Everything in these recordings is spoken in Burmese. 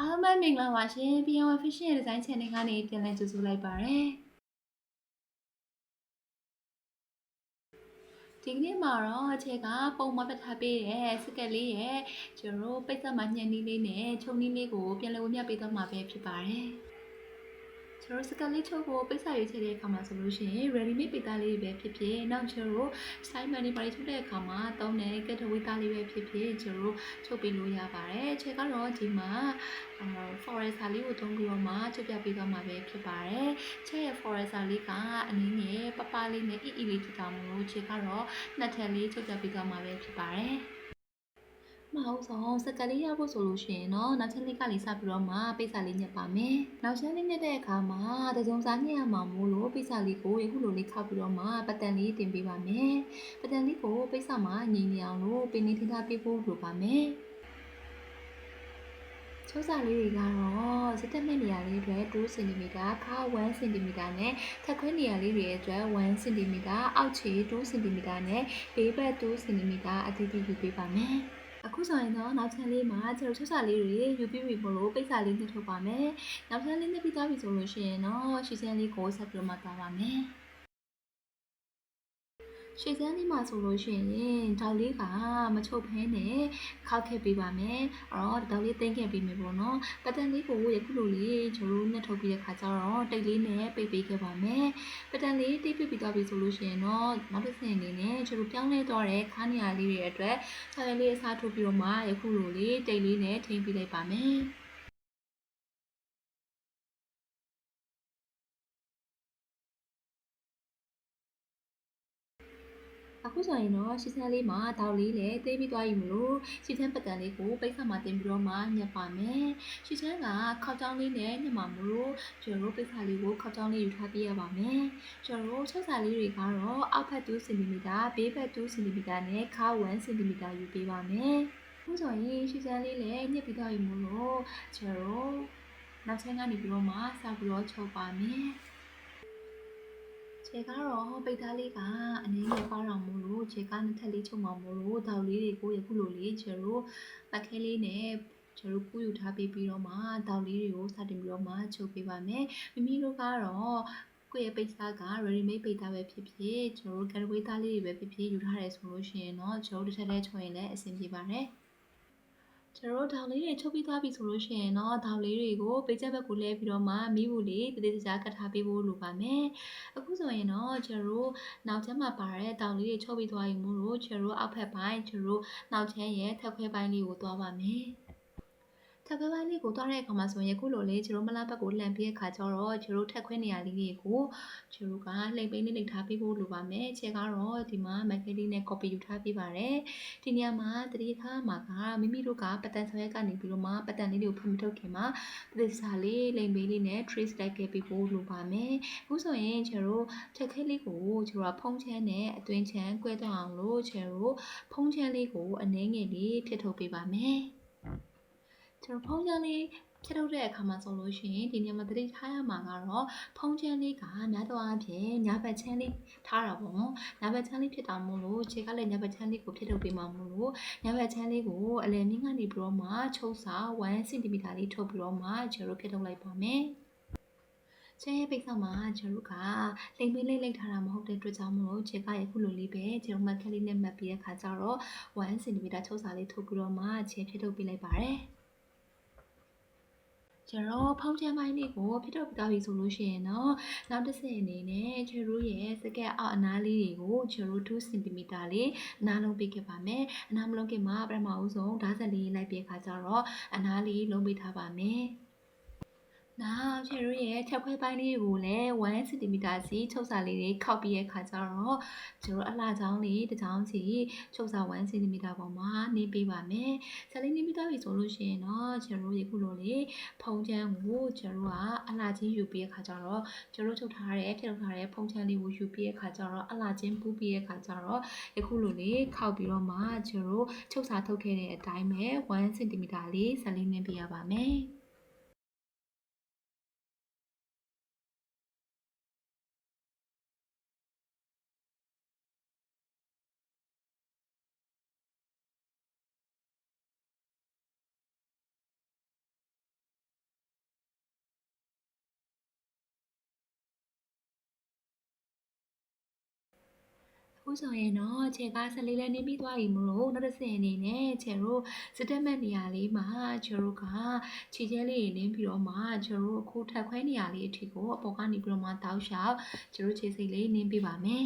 အားလုံးပဲမင်္ဂလာပါရှင် P1 Fashion Design Channel ကနေပြန်လည်ကြိုဆိုလိုက်ပါရစေဒီကနေ့မှာတော့အချက်ကပုံမပတ်ထားပေးတဲ့စကက်လေးရဲ့ကျွန်တော်တို့ပိတ်သက်မှညှက်နီးလေးနဲ့ခြုံနီးလေးကိုပြန်လည်ဝမျှပေးသွားမှာပဲဖြစ်ပါတယ် ကျွန်တော်စကတ်လေးချုပ်ကိုပိတ်စာရွေးချယ်တဲ့အခါမှာဆိုလို့ရှိရင် ready made ပိတ်သားလေးတွေပဲဖြစ်ဖြစ်နောက်ကျွန်တော်တို့ style money ပါချုပ်တဲ့အခါမှာသုံးတဲ့ get away သားလေးပဲဖြစ်ဖြစ်ကျွန်တော်တို့ချုပ်ပေးလို့ရပါတယ်အချက်ကတော့ဒီမှာ forester လေးကိုသုံးပြီးတော့မှချုပ်ပြပေးသွားမှာပဲဖြစ်ပါတယ်ချက်ရဲ့ forester လေးကအနည်းငယ်ပပလေးနဲ့အီအီလေးဖြစ်တာမလို့ချက်ကတော့နှစ်ထပ်လေးချုပ်ပြပေးသွားမှာပဲဖြစ်ပါတယ် မဟုတ်ဆောင်စကလေးရဖို့ဆိုလို့ရှိရင်တော့နောက်ချက်လေးကလေးစပြီးတော့မှပိတ်စာလေးညက်ပါမယ်။နောက်ချက်လေးညက်တဲ့အခါမှာတစုံစားညက်ရမှာမို့လို့ပိတ်စာလေးကိုယခုလိုလေးခောက်ပြီးတော့မှပတ်တန်လေးတင်ပေးပါမယ်။ပတ်တန်လေးကိုပိတ်စာမှာညီနေအောင်လို့ပင်နေထထားပေးဖို့လိုပါမယ်။ချိုးစာလေးတွေကတော့စက်တက်မဲ့နေရာလေးတွေ2 cm ခါ1 cm နဲ့ထက်ခွဲနေရာလေးတွေအတွက်1 cm အောက်ခြေ2 cm နဲ့ဘေးဘက်2 cm အသီးသီးယူပေးပါမယ်။ အခုဆိုရင်တော့နောက်ချမ်းလေးမှာကျွန်တော်ချိုးစာလေးတွေယူပြီးပြီမို့လို့ပိတ်စာလေးညှစ်ထုတ်ပါမယ်။နောက်ချမ်းလေးညှစ်ပြီးသွားပြီဆိုလို့ရှိရင်တော့ရှည်ချမ်းလေးကိုဆက်ပြီးတော့မှသွားပါမယ်။ ရှေ့စမ်းလေးမှာဆိုလို့ရှိရင်ဒေါက်လေးကမချုပ်ဖဲနဲ့ခောက်ခဲ့ပေးပါမယ်။အဲ့တော့ဒေါက်လေးသိမ့်ခဲ့ပေးမယ်ပေါ့နော်။ပတ်တန်လေးကိုယခုလိုလေးကျွန်တော်တို့နဲ့ထုတ်ပြီးတဲ့ခါကျတော့တိတ်လေးနဲ့ပိတ်ပေးခဲ့ပါမယ်။ပတ်တန်လေးတိတ်ပိတ်ပြီးသွားပြီဆိုလို့ရှိရင်တော့နောက်တစ်ဆင့်အနေနဲ့ကျွန်တော်ပြောင်းလဲသွားတဲ့ခါးနေရာလေးတွေအတွက်ခြေလေးအစားထိုးပြီးတော့မှယခုလိုလေးတိတ်လေးနဲ့ထိမ့်ပေးလိုက်ပါမယ်။ အခုဆိုရင်တော့ရှီစမ်းလေးမှာတောက်လေးလည်းသေးပြီးသွားပြီမလို့ရှီစမ်းပကံလေးကိုပိတ်ခါမှာတင်ပြီးတော့မှညက်ပါမယ်ရှီစမ်းကခေါက်ချောင်းလေးနဲ့ညက်မှာမလို့ကျွန်တော်တို့ပိတ်ခါလေးကိုခေါက်ချောင်းလေးယူထားပြရပါမယ်ကျွန်တော်တို့ချက်စာလေးတွေကတော့အောက်ဖက်2 cm ဘေးဖက်2 cm နဲ့ခါ1 cm ယူပေးပါမယ်အခုဆိုရင်ရှီစမ်းလေးလည်းညက်ပြီးသွားပြီမလို့ကျွန်တော်တို့နောက်ဆင်းကနေပြီးတော့မှစပြီးတော့ချုပ်ပါမယ် ခြေကတော့ပိတ်သားလေးကအနည်းငယ်ပါအောင်မို့လို့ခြေကနှစ်ထပ်လေးချုပ်မှာမို့လို့တောက်လေးတွေကိုယခုလိုလေးခြေတို့ပတ်ခဲလေးနဲ့ကျတို့ကူးယူထားပေးပြီးတော့မှတောက်လေးတွေကိုစတင်ပြီးတော့မှချုပ်ပေးပါမယ်မိမိတို့ကတော့ကိုယ့်ရဲ့ပိတ်သားက ready made ပိတ်သားပဲဖြစ်ဖြစ်ကျတို့ getaway သားလေးတွေပဲဖြစ်ဖြစ်ယူထားတယ်ဆိုလို့ရှိရင်တော့ကျတို့တစ်ထပ်တည်းချုပ်ရင်လည်းအဆင်ပြေပါတယ် ကျွန်တော်တို့ဒေါင်လေးတွေချုပ်ပြီးသွားပြီဆိုလို့ရှိရင်တော့ဒေါင်လေးတွေကိုပိတ်ချက်ဘက်ကိုလဲပြီးတော့မှမိဖို့လေးတည်တည်ကြကတ်ထားပေးဖို့လိုပါမယ်အခုဆိုရင်တော့ကျွန်တော်တို့နောက်ချမ်းမှာပါတဲ့ဒေါင်လေးတွေချုပ်ပြီးသွားရင်မို့လို့ကျွန်တော်တို့အောက်ဖက်ပိုင်းကျွန်တော်တို့နောက်ချမ်းရဲ့ထက်ခွဲပိုင်းလေးကိုသွားပါမယ် ထပ်ခွဲပိုင်းလေးကိုသွားတဲ့အခါမှာဆိုရင်ခုလိုလေးကျွန်တော်မလားဘက်ကိုလှန်ပြီးတဲ့အခါကျတော့ကျွန်တော်ထက်ခွဲနေရာလေးတွေကိုကျွန်တော်ကလှိမ့်ပိန်းလေးနှိပ်ထားပေးဖို့လိုပါမယ်။ခြေကတော့ဒီမှာ marketing နဲ့ copy ယူထားပေးပါတယ်။ဒီနေရာမှာတတိထားမှာကမိမိတို့ကပတန်ဆွဲကနေပြီးတော့မှပတန်လေးတွေကိုဖွင့်မထုတ်ခင်မှာပရိစာလေးလိမ့်ပိန်းလေးနဲ့ trace လိုက်ခဲ့ပေးဖို့လိုပါမယ်။အခုဆိုရင်ကျွန်တော်ထက်ခဲလေးကိုကျွန်တော်ဖုံးချမ်းနဲ့အတွင်းချမ်းကွဲသွားအောင်လို့ကျွန်တော်ဖုံးချမ်းလေးကိုအနှဲငယ်လေးဖြစ်ထုတ်ပေးပါမယ်။ ကျွန်တော်ဖုံးချမ်းလေးဖြတ်ထုတ်တဲ့အခါမှာဆိုလို့ရှိရင်ဒီနေရာမှာသတိထားရမှာကတော့ဖုံးချမ်းလေးကများသောအားဖြင့်ညာဘက်ချမ်းလေးထားတာပေါ့နော်ညာဘက်ချမ်းလေးဖြစ်တာမို့လို့ခြေကလည်းညာဘက်ချမ်းလေးကိုဖြတ်ထုတ်ပေးမှာမို့လို့ညာဘက်ချမ်းလေးကိုအလယ်မြင့်ကနေပြီးတော့မှချုပ်စာ1 cm လေးထုတ်ပြီးတော့မှကျွန်တော်ဖြတ်ထုတ်လိုက်ပါမယ်ချဲပိတ်ဆောက်မှာကျွန်တော်တို့ကလိမ့်မင်းလေးလိမ့်ထားတာမဟုတ်တဲ့အတွက်ကြောင့်မလို့ခြေကရခုလိုလေးပဲကျွန်တော်မှတ်ခက်လေးနဲ့မှတ်ပြီးတဲ့ခါကျတော့1 cm ချုပ်စာလေးထုတ်ပြီးတော့မှခြေဖြတ်ထုတ်ပေးလိုက်ပါတယ် ကျွန်တော်ဖောင်းချမ်းပိုင်းလေးကိုဖြစ်တော့ပြသွားပြီဆိုလို့ရှိရင်တော့နောက်တစ်ဆင့်အနေနဲ့ကျတို့ရဲ့စကက်အောက်အနားလေးတွေကိုကျတို့2 cm လေးအနားလုံးပေးခဲ့ပါမယ်အနားမလုံးခင်မှာပထမဦးဆုံးဓာတ်ဆက်လေးလိုက်ပြခါကျတော့အနားလေးလုံးပေးထားပါမယ် နောက်ကျတို့ရဲ့ချက်ခွဲပိုင်းလေးကိုလည်း1 cm စီချုပ်စာလေးတွေခောက်ပြီးရဲ့ခါကျတော့ကျတို့အလှချောင်းလေးတစ်ချောင်းစီချုပ်စာ1 cm ပေါ်မှာနေပေးပါမယ်။ဆက်လေးနေပြီးသွားပြီဆိုလို့ရှိရင်တော့ကျတို့ရေခုလိုလေးဖုံးချမ်းကိုကျတို့ကအလှချင်းယူပြီးရဲ့ခါကျတော့ကျတို့ချုပ်ထားတဲ့ဖြုတ်ထားတဲ့ဖုံးချမ်းလေးကိုယူပြီးရဲ့ခါကျတော့အလှချင်းပူးပြီးရဲ့ခါကျတော့ယခုလိုလေးခောက်ပြီးတော့မှကျတို့ချုပ်စာထုတ်ခဲ့တဲ့အတိုင်းပဲ1 cm လေးဆက်လေးနှင်းပေးရပါမယ်။ ဆိုရင်တော့ခြေကဆက်လေးလဲနေပြီးသွားပြီမလို့နောက်တစ်ဆင့်အနေနဲ့ခြေတို့စတက်မက်နေရာလေးမှာခြေတို့ကခြေကျဲလေးတွေနင်းပြီးတော့မှခြေတို့အခုထက်ခွဲနေရာလေးအထိကိုအပေါ်ကနေပြီးတော့မှတောက်လျှောက်ခြေတို့ခြေစိတ်လေးနင်းပြပါမယ်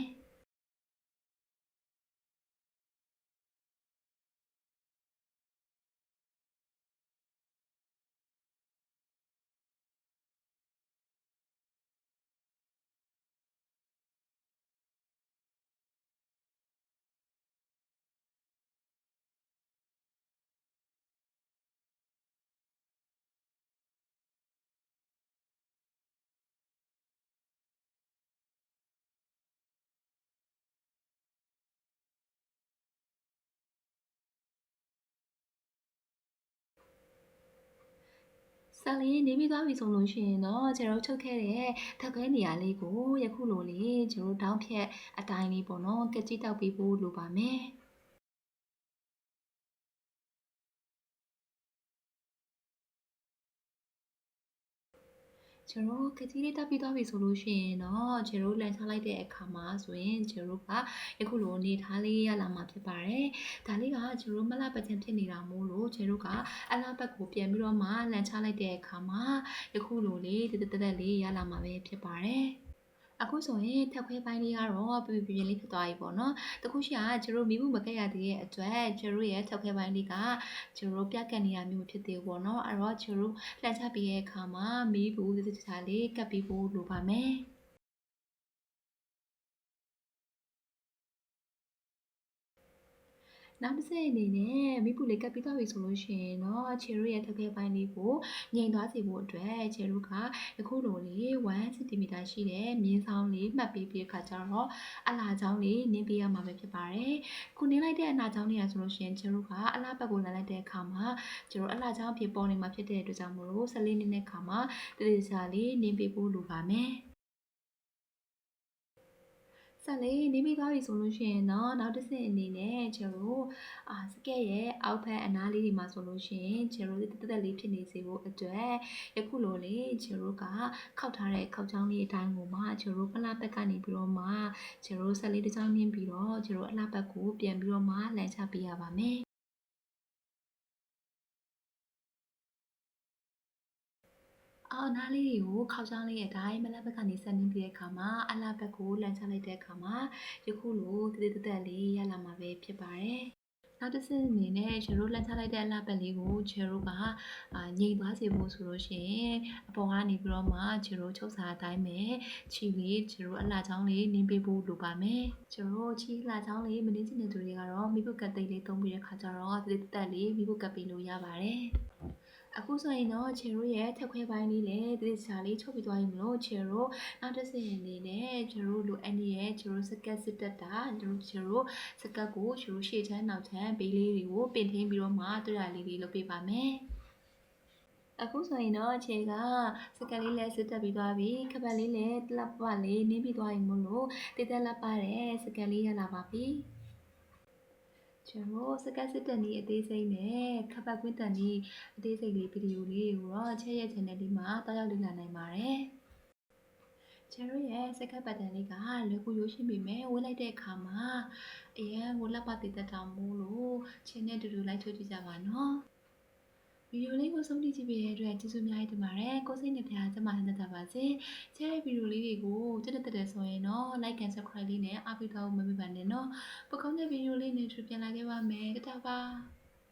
ဆန်လေးနေပြီးသွားပြီဆိုလို့ရှိရင်တော့ကျွန်တော်ချုပ်ခဲ့တဲ့ထက်ခွဲနေရာလေးကိုယခုလိုလေးကျွန်တော်တောင်းဖြတ်အတိုင်းလေးပေါ့နော်ကက်ကြီးတောက်ပြီးဖို့လိုပါမယ် ကျွန်တော်ကကြီးလေးတက်ပြီးသွားပြီဆိုလို့ရှိရင်တော့ကျွန်တော်လန်ချလိုက်တဲ့အခါမှာဆိုရင်ကျွန်တော်ကယခုလိုအနေထားလေးရလာမှာဖြစ်ပါတယ်။ဒါလေးကကျွန်တော်မလပတ်ချင်ဖြစ်နေတာမို့လို့ကျွန်တော်ကအလားဘက်ကိုပြန်ပြီးတော့မှလန်ချလိုက်တဲ့အခါမှာယခုလိုလေးတတက်တက်လေးရလာမှာပဲဖြစ်ပါတယ်။ အခုဆိုရင်ထက်ခွဲပိုင်းလေးကတော့ပြပြပြလေးဖြစ်သွားပြီပေါ့နော်။တခုရှိကကျွန်တော်မိမှုမကက်ရသေးတဲ့အတွက်ကျွန်တော်ရဲ့ထက်ခွဲပိုင်းလေးကကျွန်တော်ပြတ်ကန်နေရမျိုးဖြစ်သေးဘူးပေါ့နော်။အဲ့တော့ကျွန်တော်လှန်ချပြီးရဲ့အခါမှာမိဘူးတတတလေးကပ်ပြီးဖို့လိုပါမယ်။ နောက်တစ်ဆက်အနေနဲ့မိပူလေးကပ်ပြီးသွားပြီဆိုလို့ရှိရင်တော့ခြေရိုးရဲ့ထက်ခဲပိုင်းလေးကိုငြိမ်သွားစေဖို့အတွက်ခြေရိုးကယခုလိုလေး1 cm ရှိတဲ့မြင်းဆောင်လေးမှတ်ပေးပြီးခါကျတော့အလားချောင်းလေးနင်းပေးရမှာပဲဖြစ်ပါတယ်။ခုနင်းလိုက်တဲ့အနာချောင်းလေးရဆိုလို့ရှိရင်ခြေရိုးကအလားဘက်ကိုလမ်းလိုက်တဲ့အခါမှာခြေရိုးအလားချောင်းဖြစ်ပေါ်နေမှာဖြစ်တဲ့အတွက်ကြောင့်မို့လို့14နှစ်နဲ့ခါမှာတတိချာလေးနင်းပေးဖို့လိုပါမယ်။ ဆက်လေးနေမိသွားပြီဆိုလို့ရှိရင်တော့နောက်တစ်ဆင့်အနေနဲ့ကျတို့အာစကက်ရဲ့အောက်ဖက်အနားလေးတွေမှာဆိုလို့ရှိရင်ကျတို့တက်တက်လေးဖြစ်နေစေဖို့အတွက်ယခုလိုလေးကျတို့ကခောက်ထားတဲ့ခောက်ချောင်းလေးအတိုင်းကိုမှကျတို့ပလဘက်ကနေပြီးတော့မှကျတို့ဆက်လေးတစ်ချောင်းနှင်းပြီးတော့ကျတို့အလှဘက်ကိုပြန်ပြီးတော့မှလမ်းချပေးရပါမယ် အော်နားလေးတွေကိုခောက်ချောင်းလေးရဲ့အတိုင်းမလက်ဘက်ကနေဆက်နှင်းပြီးတဲ့အခါမှာအလှဘက်ကိုလမ်းချလိုက်တဲ့အခါမှာယခုလိုတည်တည်တက်လေးရလာမှာပဲဖြစ်ပါတယ်နောက်တစ်ဆင့်အနေနဲ့ခြေရိုးလက်ချလိုက်တဲ့အလှပတ်လေးကိုခြေရိုးကအာငြိမ်သွားစေဖို့ဆိုလို့ရှိရင်အပေါ်ကနေပြီးတော့မှခြေရိုးချုပ်စာအတိုင်းပဲခြေလေးခြေရိုးအလှချောင်းလေးနင်းပေးဖို့လိုပါမယ်ခြေရိုးခြေလှချောင်းလေးမနင်းချင်တဲ့သူတွေကတော့မိဘကတ်သိမ်းလေးသုံးပြီးတဲ့ခါကျတော့တည်တည်တက်လေးမိဘကတ်ပေးလို့ရပါတယ် အခုဆိုရင်တော့ခြေရိုးရဲ့ထက်ခွဲပိုင်းလေးလည်းတတိချာလေးချုပ်ပြီးသွားပြီမလို့ခြေရိုးနောက်တစ်ဆင့်အနေနဲ့ခြေရိုးလိုအပ်နေတဲ့ခြေရိုးစကတ်စစ်တက်တာခြေရိုးခြေရိုးစကတ်ကိုခြေရိုးရှေ့ချမ်းနောက်ချမ်းဘေးလေးတွေကိုပင်ထင်းပြီးတော့မှတွေ့ရလေးလေးလုပ်ပေးပါမယ်အခုဆိုရင်တော့ခြေကစကတ်လေးလည်းစစ်တက်ပြီးသွားပြီခပတ်လေးလည်းတလက်ပလေးနင်းပြီးသွားပြီမို့လို့တည်တက်လက်ပါတဲ့စကတ်လေးရလာပါပြီ ကျွန်တော်စကတ်စစ်တန်ဒီအသေးစိတ်နဲ့ခပ်ပတ်ကွင်းတန်ဒီအသေးစိတ်လေးဗီဒီယိုလေးကိုတော့ချက်ရဲ့ channel လေးမှာတောက်ရောက်လေ့လာနိုင်ပါတယ်။ကျွန်တော်ရဲ့စကတ်ပတ်တန်လေးကလွယ်ကူရိုးရှင်းပေမဲ့ဝတ်လိုက်တဲ့အခါမှာအရန်ကိုလက်ပတ်သေးတတ်တာမို့လို့ချင်းနဲ့တူတူလိုက်ထုတ်ကြည့်ကြပါနော်။ ဗီဒီယိုလေးကိုဆုံးဖြတ်ကြည့်ပေးတဲ့အတွက်ကျေးဇူးအများကြီးတင်ပါတယ်။ကိုယ်စိတ်နဲ့ဖျားကျမဟန်တတ်ပါစေ။ချဲတဲ့ဗီဒီယိုလေးတွေကိုတက်တက်တက်ဆိုရင်တော့ like and subscribe လေးနဲ့အားပေးတော့မမေ့ပါနဲ့နော်။ပကုန်းတဲ့ဗီဒီယိုလေးနဲ့ထပ်ပြန်လာခဲ့ပါမယ်။တတားပါ။